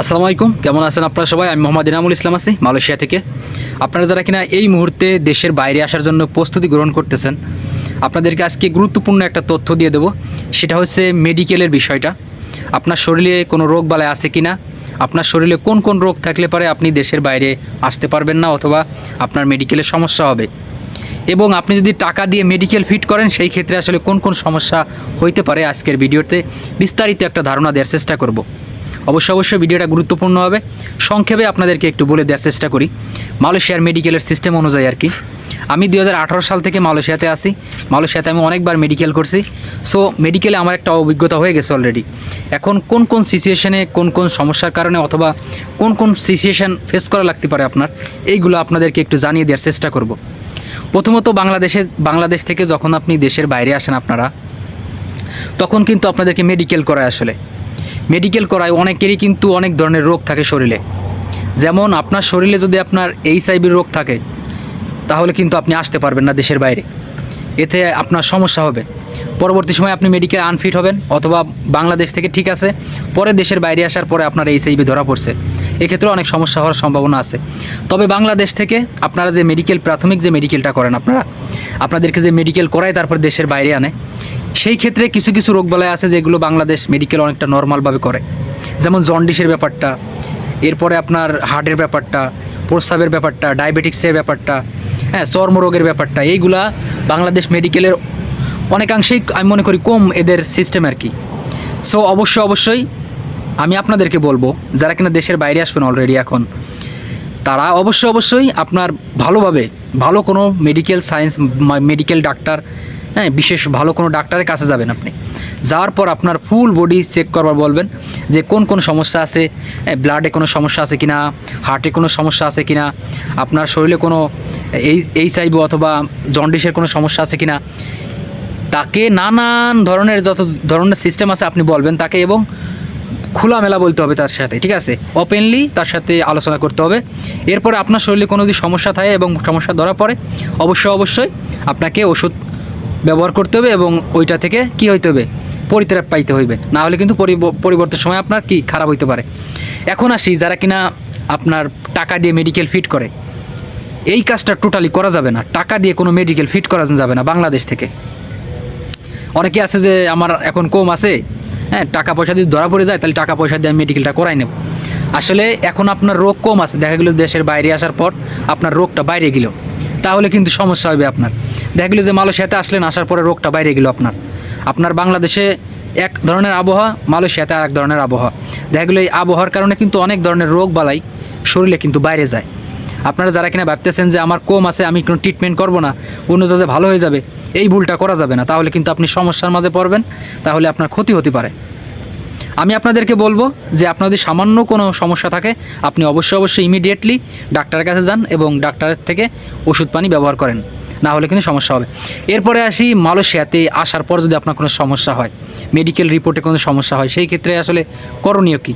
আসসালামু আলাইকুম। কেমন আছেন আপনারা সবাই? আমি মোহাম্মদ ইনামুল ইসলাম আছি মালয়েশিয়া থেকে। আপনারা যারা কিনা এই মুহূর্তে দেশের বাইরে আসার জন্য প্রস্তুতি গ্রহণ করতেছেন, আপনাদেরকে আজকে গুরুত্বপূর্ণ একটা তথ্য দিয়ে দেবো। সেটা হচ্ছে মেডিকেলের বিষয়টা। আপনার শরীরে কোনো রোগ বালায় আছে কি না আপনার শরীরে কোন কোন রোগ থাকলে পারে আপনি দেশের বাইরে আসতে পারবেন না অথবা আপনার মেডিকেলের সমস্যা হবে? এবং আপনি যদি টাকা দিয়ে মেডিকেল ফিট করেন, সেই ক্ষেত্রে আসলে কোন কোন সমস্যা হইতে পারে আজকের ভিডিওতে বিস্তারিত একটা ধারণা দেওয়ার চেষ্টা করব। অবশ্য অবশ্যই ভিডিওটা গুরুত্বপূর্ণ হবে। সংক্ষেপে আপনাদেরকে একটু বলে দেওয়ার চেষ্টা করি। মালয়েশিয়ার মেডিকেলের সিস্টেম অনুযায়ী আর কি। আমি দু হাজার আঠারো সাল থেকে মালয়েশিয়াতে আসি মালয়েশিয়াতে আমি অনেকবার মেডিকেল করছি। সো মেডিকেলে আমার একটা অভিজ্ঞতা হয়ে গেছে অলরেডি এখন কোন কোন সিচুয়েশনে কোন কোন সমস্যার কারণে অথবা কোন কোন সিচুয়েশান ফেস করা লাগতে পারে আপনার, এইগুলো আপনাদেরকে একটু জানিয়ে দেওয়ার চেষ্টা করব। প্রথমত বাংলাদেশে, বাংলাদেশ থেকে যখন আপনি দেশের বাইরে আসেন আপনারা, তখন কিন্তু আপনাদেরকে মেডিকেল করায় আসলে। মেডিকেল করায় অনেকেরই কিন্তু অনেক ধরনের রোগ থাকে শরীরে। যেমন আপনার শরীরে যদি আপনার এইচআইভির রোগ থাকে, তাহলে কিন্তু আপনি আসতে পারবেন না দেশের বাইরে। এতে আপনার সমস্যা হবে। পরবর্তী সময় আপনি মেডিকেল আনফিট হবেন অথবা বাংলাদেশ থেকে ঠিক আছে, পরে দেশের বাইরে আসার পরে আপনার এইচআইভি ধরা পড়ছে। এক্ষেত্রে অনেক সমস্যা হওয়ার সম্ভাবনা আছে। তবে বাংলাদেশ থেকে আপনারা যে মেডিকেল প্রাথমিক যে মেডিকেলটা করেন আপনারা, আপনাদেরকে যে মেডিকেল করায় তারপর দেশের বাইরে আনে সেই ক্ষেত্রে কিছু কিছু রোগবালাই আছে যেগুলো বাংলাদেশ মেডিকেল অনেকটা নর্মালভাবে করে। যেমন জন্ডিসের ব্যাপারটা, এরপরে আপনার হার্টের ব্যাপারটা, প্রস্রাবের ব্যাপারটা ডায়াবেটিক্সের ব্যাপারটা হ্যাঁ চর্মরোগের ব্যাপারটা, এইগুলা বাংলাদেশ মেডিকেলের অনেকাংশেই আমি মনে করি কম এদের সিস্টেম আর কি। সো অবশ্যই অবশ্যই আমি আপনাদেরকে বলব, যারা কিনা দেশের বাইরে আসবেন অলরেডি এখন, তারা অবশ্যই অবশ্যই আপনার ভালোভাবে ভালো কোনো মেডিকেল সায়েন্স মেডিকেল ডাক্তার হ্যাঁ বিশেষ ভালো কোনো ডাক্তারের কাছে যাবেন আপনি। যাওয়ার পর আপনার ফুল বডি চেক করবার বলবেন যে কোন কোন সমস্যা আছে ব্লাডে কোনো সমস্যা আছে কিনা, হার্টে কোনো সমস্যা আছে কিনা, আপনার শরীরে কোনো এই, এইচআইভি অথবা জন্ডিসের কোনো সমস্যা আছে কিনা। তাকে নানান ধরনের যত ধরনের সিস্টেম আছে আপনি বলবেন, তাকে এবং খোলামেলা বলতে হবে তার সাথে, ঠিক আছে? ওপেনলি তার সাথে আলোচনা করতে হবে। এরপরে আপনার শরীরে কোনো যদি সমস্যা থাকে এবং সমস্যা ধরা পড়ে, অবশ্যই অবশ্যই আপনাকে ওষুধ ব্যবহার করতে হবে এবং ওইটা থেকে কি হইতে হবে? পরিত্রাপ পাইতে হইবে। না হলে কিন্তু পরিবর্তন সময় আপনার কি খারাপ হইতে পারে। এখন আসি যারা কিনা আপনার টাকা দিয়ে মেডিকেল ফিট করে। এই কাজটা টোটালি করা যাবে না। টাকা দিয়ে কোনো মেডিকেল ফিট করা যাবে না বাংলাদেশ থেকে। অনেকে আছে যে আমার এখন কম আছে হ্যাঁ টাকা পয়সা যদি ধরা পড়ে যায়, তাহলে টাকা পয়সা দিয়ে আমি মেডিকেলটা করাই নেব। আসলে এখন আপনার রোগ কম আছে। দেখা গেলো দেশের বাইরে আসার পর আপনার রোগটা বাইরে গেল। তাহলে কিন্তু সমস্যা হবে আপনার। দেখা গেলো যে মালয়েশিয়াতে আসলেন, আসার পরে রোগটা বাইরে গেল আপনার। আপনার বাংলাদেশে এক ধরনের আবহাওয়া, মালয়েশিয়াতে আর এক ধরনের আবহাওয়া। দেখা গেলো এই আবহাওয়ার কারণে কিন্তু অনেক ধরনের রোগ বালাই শরীরে কিন্তু বাইরে যায়। আপনারা যারা কিনা ভাবতেছেন যে আমার কম আছে, আমি কোনো ট্রিটমেন্ট করব না, অন্য যাতে ভালো হয়ে যাবে, এই ভুলটা করা যাবে না। তাহলে কিন্তু আপনি সমস্যার মাঝে পড়বেন, তাহলে আপনার ক্ষতি হতে পারে। আমি আপনাদেরকে বলব যে আপনাদের সামান্য কোনো সমস্যা থাকে, আপনি অবশ্যই অবশ্যই ইমিডিয়েটলি ডাক্তারের কাছে যান এবং ডাক্তারের থেকে ওষুধ পানি ব্যবহার করেন, না হলে কিন্তু সমস্যা হবে। এরপরে আসি, মালয়েশিয়াতে আসার পর যদি আপনার কোনো সমস্যা হয় মেডিকেল রিপোর্টে কোনো সমস্যা হয়, সেই ক্ষেত্রে আসলে করণীয় কী?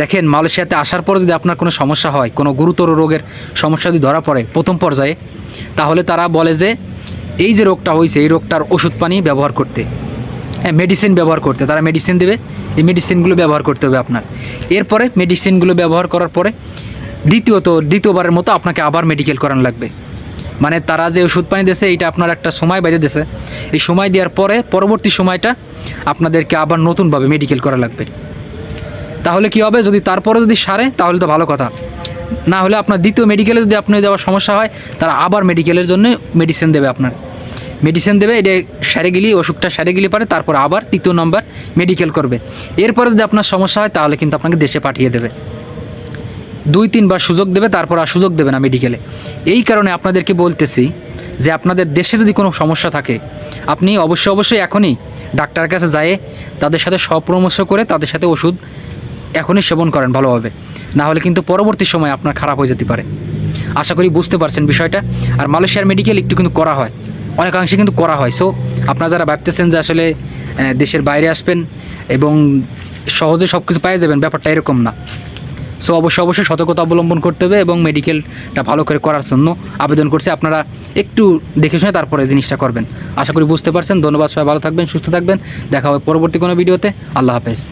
দেখেন, মালয়েশিয়াতে আসার পর যদি আপনার কোনো সমস্যা হয়, কোনো গুরুতর রোগের সমস্যা যদি ধরা পড়ে প্রথম পর্যায়ে, তাহলে তারা বলে যে, এই যে রোগটা হয়েছে এই রোগটার ওষুধ পানি ব্যবহার করতে। মেডিসিন ব্যবহার করতে। তারা মেডিসিন দেবে, এই মেডিসিনগুলো ব্যবহার করতে হবে আপনার। এরপরে মেডিসিনগুলো ব্যবহার করার পরে দ্বিতীয়ত, দ্বিতীয়বারের মতো আপনাকে আবার মেডিকেল করানো লাগবে। মানে তারা যে ওষুধ পানি দিয়েছে, এইটা আপনার একটা সময় বেঁধে দিয়েছে। এই সময় দেওয়ার পরে পরবর্তী সময়টা আপনাদেরকে আবার নতুনভাবে মেডিকেল করা লাগবে। তাহলে কি হবে? যদি তারপরে যদি সারে, তাহলে তো ভালো কথা। না হলে আপনার দ্বিতীয় মেডিকেলে যদি আপনার যাওয়ার সমস্যা হয়, তারা আবার মেডিকেলের জন্য মেডিসিন দেবে আপনার। মেডিসিন দেবে, এটা সারে গেলি ওষুধটা সারে গেলে পারে, তারপর আবার তৃতীয় নম্বর মেডিকেল করবে। এরপরে যদি আপনার সমস্যা হয়, তাহলে কিন্তু আপনাকে দেশে পাঠিয়ে দেবে। দুই, তিনবার সুযোগ দেবে, তারপর আর সুযোগ দেবে না মেডিকেলে এই কারণে আপনাদেরকে বলতেছি যে আপনাদের দেশে যদি কোনো সমস্যা থাকে, আপনি অবশ্যই অবশ্যই এখনই ডাক্তারের কাছে যায় তাদের সাথে সপরামর্শ করে তাদের সাথে ওষুধ এখনই সেবন করেন ভালোভাবে। না হলে কিন্তু পরবর্তী সময় আপনার খারাপ হয়ে যেতে পারে। আশা করি বুঝতে পারছেন বিষয়টা। আর মালয়েশিয়ার মেডিকেল একটু কিন্তু করা হয়। অনেকাংশে কিন্তু করা হয়। সো আপনারা যারা ভাবতেছেন যে আসলে দেশের বাইরে আসবেন এবং সহজে সব কিছু পেয়ে যাবেন, ব্যাপারটা এরকম না। সো অবশ্যই অবশ্যই সতর্কতা অবলম্বন করতে হবে এবং মেডিকেলটা ভালো করে করার জন্য আবেদন করছে। আপনারা একটু দেখে শুনে তারপরে জিনিসটা করবেন। আশা করি বুঝতে পারছেন। ধন্যবাদ, সবাই ভালো থাকবেন, সুস্থ থাকবেন। দেখা হবে পরবর্তী কোনো ভিডিওতে। আল্লাহ হাফেজ।